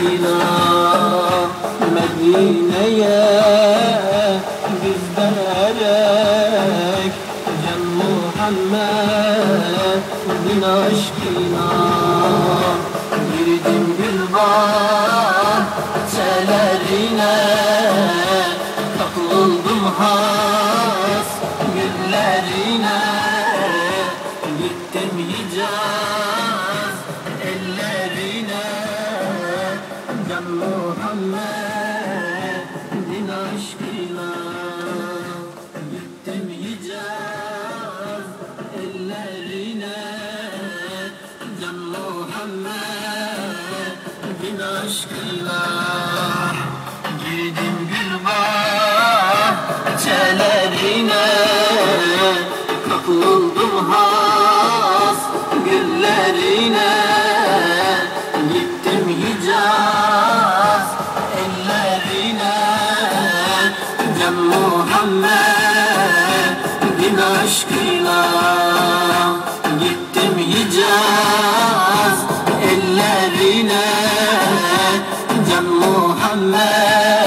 aşkıyla Medine'ye bizden erek Can Muhammed'in aşkıyla Girdim gül bahçelerine Kapıldım has güllerine. Gittim Hicaz Muhammed'in aşkıyla Gittim Hicaz ellerine. Can Muhammed'in aşkıyla aşkıyla gittim Hicaz ellerine. Can Muhammed